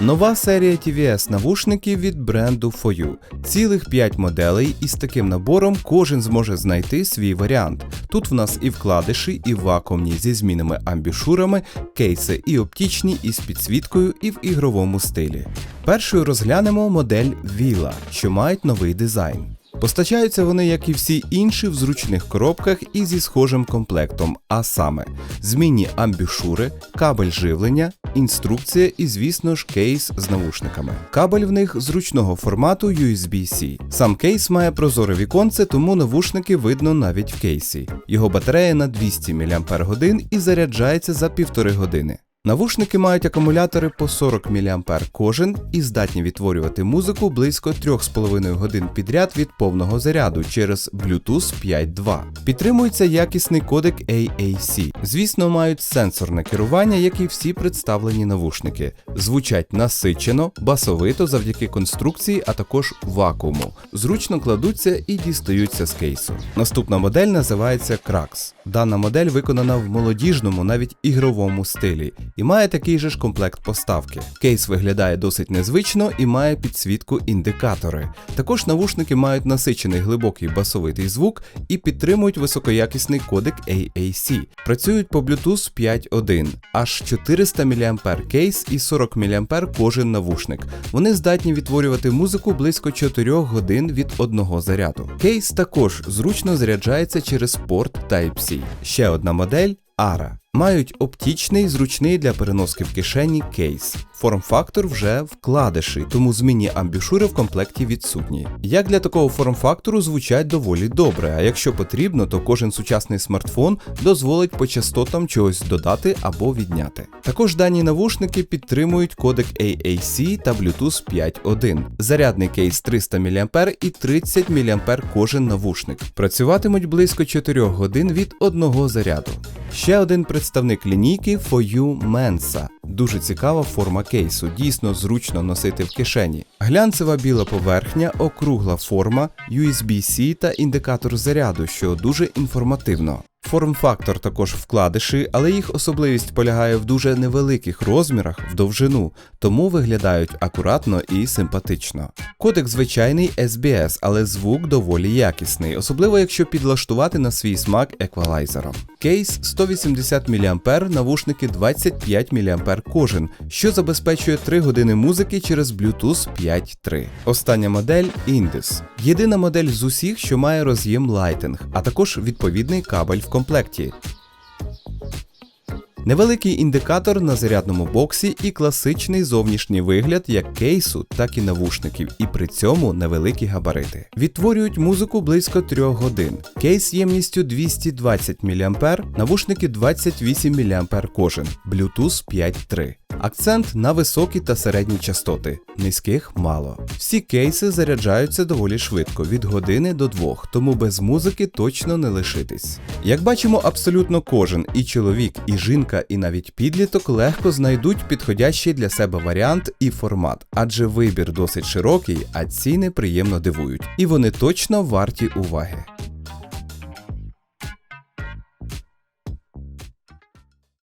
Нова серія TVS навушників від бренду FOU. Цілих 5 моделей, і з таким набором кожен зможе знайти свій варіант. Тут в нас і вкладиші, і вакуумні зі змінними амбішурами, кейси і оптічні, і з підсвіткою, і в ігровому стилі. Першою розглянемо модель Vila, що мають новий дизайн. Постачаються вони, як і всі інші, в зручних коробках і зі схожим комплектом, а саме змінні амбішури, кабель живлення, інструкція і, звісно ж, кейс з навушниками. Кабель в них зручного формату USB-C. Сам кейс має прозоре віконце, тому навушники видно навіть в кейсі. Його батарея на 200 мАч і заряджається за півтори години. Навушники мають акумулятори по 40 мА кожен і здатні відтворювати музику близько 3,5 годин підряд від повного заряду через Bluetooth 5.2. Підтримується якісний кодек AAC. Звісно, мають сенсорне керування, як і всі представлені навушники. Звучать насичено, басовито завдяки конструкції, а також вакууму. Зручно кладуться і дістаються з кейсу. Наступна модель називається Krax. Дана модель виконана в молодіжному, навіть ігровому стилі і має такий же ж комплект поставки. Кейс виглядає досить незвично і має підсвітку індикатори. Також навушники мають насичений глибокий басовитий звук і підтримують високоякісний кодек AAC. Працюють по Bluetooth 5.1, аж 400 мА кейс і 40 мА кожен навушник. Вони здатні відтворювати музику близько 4 годин від одного заряду. Кейс також зручно заряджається через порт Type-C. Ще одна модель ARA. Мають оптічний, зручний для переноски в кишені кейс. Форм-фактор вже вкладиший, тому змінні амбішури в комплекті відсутні. Як для такого форм-фактору звучать доволі добре, а якщо потрібно, то кожен сучасний смартфон дозволить по частотам чогось додати або відняти. Також дані навушники підтримують кодек AAC та Bluetooth 5.1. Зарядний кейс 300 мА і 30 мА кожен навушник. Працюватимуть близько 4 годин від одного заряду. Ще один представник лінійки FOU Mensa. Дуже цікава форма кейсу, дійсно зручно носити в кишені. Глянцева біла поверхня, округла форма, USB-C та індикатор заряду, що дуже інформативно. Форм-фактор також вкладиші, але їх особливість полягає в дуже невеликих розмірах в довжину, тому виглядають акуратно і симпатично. Кодек звичайний SBS, але звук доволі якісний, особливо якщо підлаштувати на свій смак еквалайзером. Кейс 180 мА, навушники 25 мА кожен, що забезпечує 3 години музики через Bluetooth 5.3. Остання модель Indus. Єдина модель з усіх, що має роз'єм Lightning, а також відповідний кабель в комплекті. Невеликий індикатор на зарядному боксі і класичний зовнішній вигляд як кейсу, так і навушників, і при цьому невеликі габарити. Відтворюють музику близько 3 годин. Кейс ємністю 220 мА, навушники 28 мА кожен, Bluetooth 5.3. Акцент на високі та середні частоти, низьких мало. Всі кейси заряджаються доволі швидко, від години до двох, тому без музики точно не лишитись. Як бачимо, абсолютно кожен і чоловік, і жінка, і навіть підліток легко знайдуть підходящий для себе варіант і формат, адже вибір досить широкий, а ціни приємно дивують. І вони точно варті уваги.